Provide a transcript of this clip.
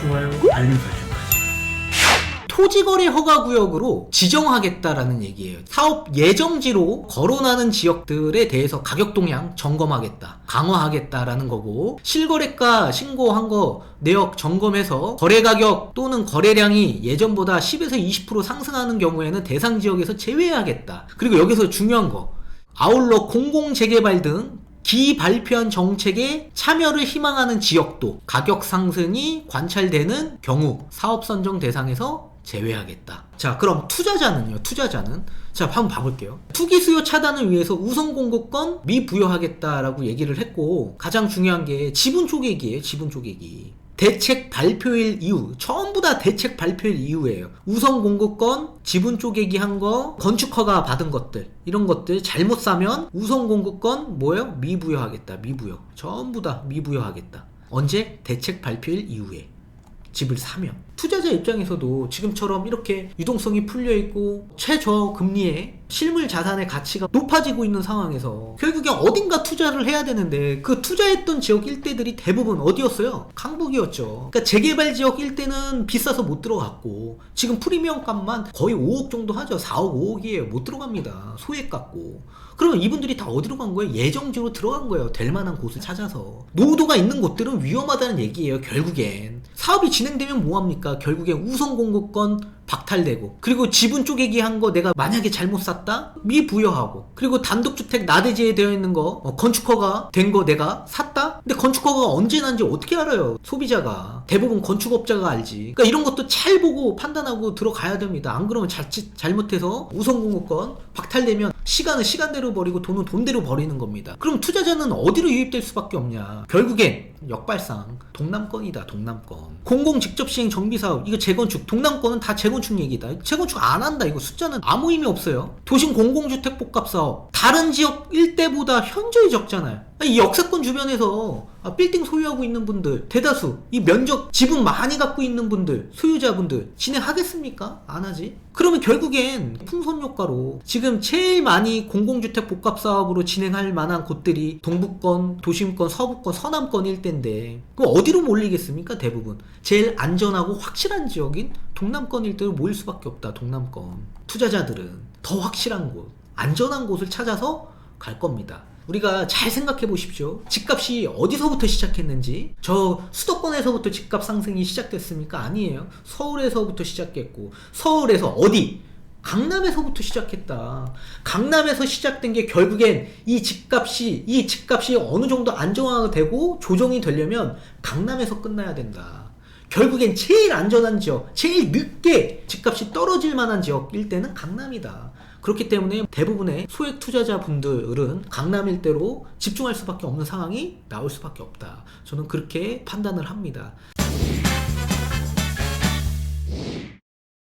좋아요, 알림 설정까지. 토지거래 허가구역으로 지정하겠다라는 얘기예요. 사업 예정지로 거론하는 지역들에 대해서 가격 동향 점검하겠다, 강화하겠다라는 거고 실거래가 신고한 거 내역 점검해서 거래 가격 또는 거래량이 예전보다 10에서 20% 상승하는 경우에는 대상 지역에서 제외하겠다. 그리고 여기서 중요한 거 아울러 공공재개발 등 기발표한 정책에 참여를 희망하는 지역도 가격 상승이 관찰되는 경우 사업 선정 대상에서 제외하겠다. 자, 그럼 투자자는요, 투자자는. 자, 한번 봐볼게요. 투기 수요 차단을 위해서 우선 공급권 미부여하겠다라고 얘기를 했고, 가장 중요한 게 지분 쪼개기예요, 지분 쪼개기. 대책 발표일 이후 전부 다 대책 발표일 이후에요. 우선 공급권, 지분 쪼개기 한 거, 건축 허가 받은 것들 이런 것들 잘못 사면 우선 공급권 뭐예요? 미부여하겠다. 미부여. 전부 다 미부여하겠다. 언제? 대책 발표일 이후에. 집을 사면 투자자 입장에서도 지금처럼 이렇게 유동성이 풀려 있고 최저 금리에 실물 자산의 가치가 높아지고 있는 상황에서 결국에 어딘가 투자를 해야 되는데 그 투자했던 지역 일대들이 대부분 어디였어요? 강북이었죠. 그러니까 재개발 지역 일대는 비싸서 못 들어갔고 지금 프리미엄 값만 거의 5억 정도 하죠. 4억 5억이에요. 못 들어갑니다. 소액 갖고. 그러면 이분들이 다 어디로 간 거예요? 예정지로 들어간 거예요. 될 만한 곳을 찾아서. 노도가 있는 곳들은 위험하다는 얘기예요. 결국엔. 사업이 진행되면 뭐합니까? 결국엔 우선 공급권 박탈되고 그리고 지분 쪼개기 한 거 내가 만약에 잘못 샀다? 미부여하고 그리고 단독주택 나대지에 되어 있는 거 어, 건축허가 된 거 내가 샀다? 근데 건축허가 언제 난지 어떻게 알아요 소비자가? 대부분 건축업자가 알지. 그러니까 이런 것도 잘 보고 판단하고 들어가야 됩니다. 안 그러면 자칫 잘못해서 우선 공급권 박탈되면 시간은 시간대로 버리고 돈은 돈대로 버리는 겁니다. 그럼 투자자는 어디로 유입될 수밖에 없냐? 결국엔 역발상 동남권이다 동남권. 공공 직접 시행 정비 사업 이거 재건축. 동남권은 다 재건 축 얘기다. 재건축 안 한다. 이거 숫자는 아무 의미 없어요. 도심 공공주택 복합 사업. 다른 지역 일대보다 현저히 적잖아요 이 역세권 주변에서 아, 빌딩 소유하고 있는 분들 대다수 이 면적 지분 많이 갖고 있는 분들 소유자분들 진행하겠습니까? 안 하지? 그러면 결국엔 풍선 효과로 지금 제일 많이 공공주택 복합 사업으로 진행할 만한 곳들이 동북권, 도심권, 서부권, 서남권 일대인데 그럼 어디로 몰리겠습니까? 대부분 제일 안전하고 확실한 지역인 동남권 일대로 모일 수밖에 없다. 동남권 투자자들은 더 확실한 곳, 안전한 곳을 찾아서 갈 겁니다. 우리가 잘 생각해 보십시오. 집값이 어디서부터 시작했는지. 저 수도권에서부터 집값 상승이 시작됐습니까? 아니에요. 서울에서부터 시작했고, 서울에서 어디? 강남에서부터 시작했다. 강남에서 시작된 게 결국엔 이 집값이, 이 집값이 어느 정도 안정화가 되고 조정이 되려면 강남에서 끝나야 된다. 결국엔 제일 안전한 지역, 제일 늦게 집값이 떨어질 만한 지역 일대는 강남이다. 그렇기 때문에 대부분의 소액 투자자분들은 강남 일대로 집중할 수밖에 없는 상황이 나올 수밖에 없다. 저는 그렇게 판단을 합니다.